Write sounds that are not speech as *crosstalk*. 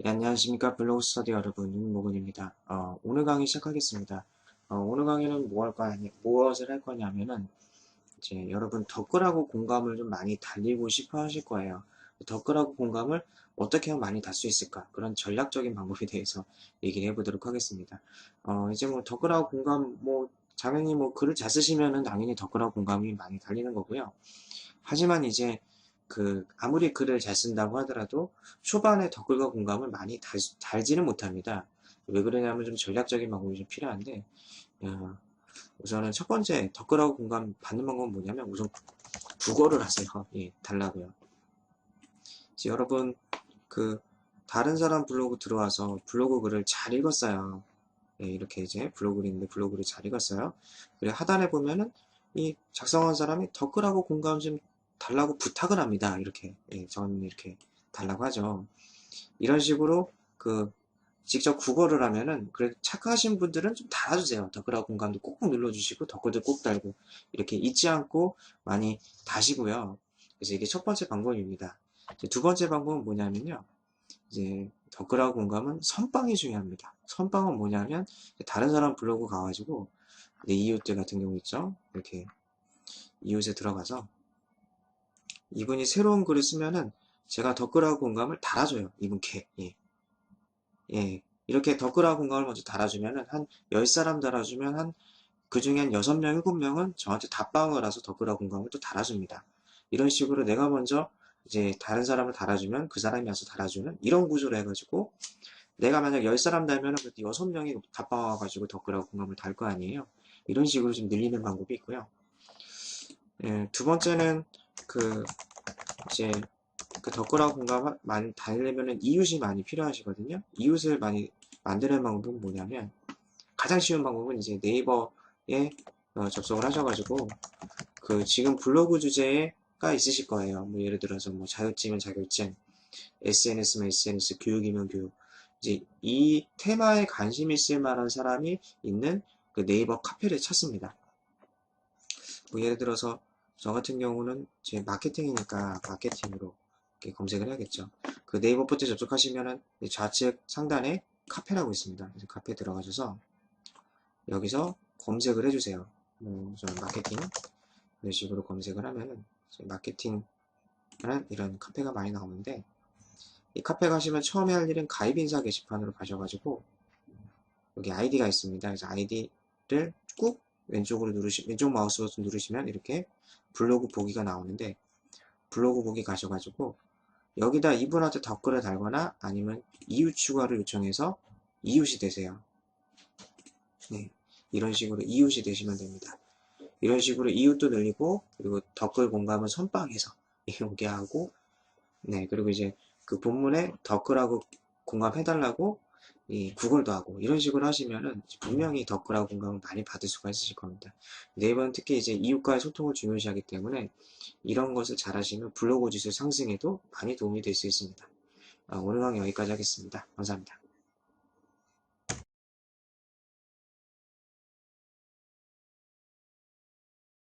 예, 안녕하십니까 블로그 스터디 여러분 윤모근입니다. 어, 오늘 강의 시작하겠습니다. 어, 오늘 강의는 뭐 할 거냐, 무엇을 할 거냐면은 이제 여러분 덧글하고 공감을 좀 많이 달리고 싶어 하실 거예요. 덧글하고 공감을 어떻게 하면 많이 달 수 있을까 그런 전략적인 방법에 대해서 얘기를 해보도록 하겠습니다. 어, 이제 뭐 덧글하고 공감 뭐 당연히 뭐 글을 잘 쓰시면은 당연히 덧글하고 공감이 많이 달리는 거고요. 하지만 이제 그 아무리 글을 잘 쓴다고 하더라도 초반에 덧글과 공감을 많이 달, 달지는 못합니다. 왜 그러냐면 좀 전략적인 방법이 좀 필요한데 어, 우선은 첫 번째 덧글하고 공감 받는 방법은 뭐냐면 우선 국어를 하세요. 예, 달라고요. 이제 여러분 그 다른 사람 블로그 들어와서 블로그 글을 잘 읽었어요. 예, 이렇게 이제 블로그를 있는데 블로그를 잘 읽었어요. 그리고 하단에 보면은 이 작성한 사람이 덧글하고 공감 좀 달라고 부탁을 합니다. 이렇게 예, 저는 이렇게 달라고 하죠. 이런 식으로 그 직접 국어를 하면은 그래도 착하신 분들은 좀 달아주세요. 덧글하고 공감도 꾹꾹 눌러주시고 덧글도 꼭 달고 이렇게 잊지 않고 많이 다시고요. 그래서 이게 첫 번째 방법입니다. 두 번째 방법은 뭐냐면요. 이제 덧글하고 공감은 선빵이 중요합니다. 선빵은 뭐냐면 다른 사람 블로그 가가지고 이웃들 같은 경우 있죠. 이렇게 이웃에 들어가서 이분이 새로운 글을 쓰면은 제가 덧글하고 공감을 달아줘요. 이분께. 예. 예. 이렇게 덧글하고 공감을 먼저 달아주면은 한 10사람 달아주면 한 그 중에 한 6명, 7명은 저한테 답방을 와서 덧글하고 공감을 또 달아줍니다. 이런 식으로 내가 먼저 이제 다른 사람을 달아주면 그 사람이 와서 달아주는 이런 구조로 해가지고 내가 만약 10사람 달면은 그때 6명이 답방 와가지고 덧글하고 공감을 달 거 아니에요. 이런 식으로 좀 늘리는 방법이 있고요. 예, 두 번째는 그 이제 그 덧글하고 공감 많이 달려면은 이웃이 많이 필요하시거든요. 이웃을 많이 만드는 방법은 뭐냐면 가장 쉬운 방법은 이제 네이버에 어, 접속을 하셔가지고 그 지금 블로그 주제가 있으실 거예요. 뭐 예를 들어서 뭐 자격증이면 자격증, SNS면 SNS, 교육이면 교육. 이제 이 테마에 관심 있을 만한 사람이 있는 그 네이버 카페를 찾습니다. 뭐 예를 들어서 저 같은 경우는 제 마케팅이니까 마케팅으로 이렇게 검색을 해야겠죠. 그 네이버 포트 접속하시면은 좌측 상단에 카페라고 있습니다. 그래서 카페 들어가셔서 여기서 검색을 해주세요. 뭐 마케팅 이런 식으로 검색을 하면은 마케팅하는 이런 카페가 많이 나오는데 이 카페 가시면 처음에 할 일은 가입 인사 게시판으로 가셔가지고 여기 아이디가 있습니다. 그래서 아이디를 꾹 왼쪽으로 누르시 왼쪽 마우스 버튼 누르시면 이렇게 블로그 보기가 나오는데 블로그 보기 가셔가지고 여기다 이분한테 댓글을 달거나 아니면 이웃 추가를 요청해서 이웃이 되세요. 네, 이런 식으로 이웃이 되시면 됩니다. 이런 식으로 이웃도 늘리고 그리고 댓글 공감을 선빵해서 *laughs* 이렇게 하고 네 그리고 이제 그 본문에 댓글하고 공감해달라고 이 구글도 하고 이런 식으로 하시면은 분명히 덧글하고 공감을 많이 받을 수가 있으실 겁니다. 네이버는 특히 이제 이웃과의 소통을 중요시하기 때문에 이런 것을 잘 하시면 블로그 지수 상승에도 많이 도움이 될 수 있습니다. 아, 오늘 강의 여기까지 하겠습니다. 감사합니다.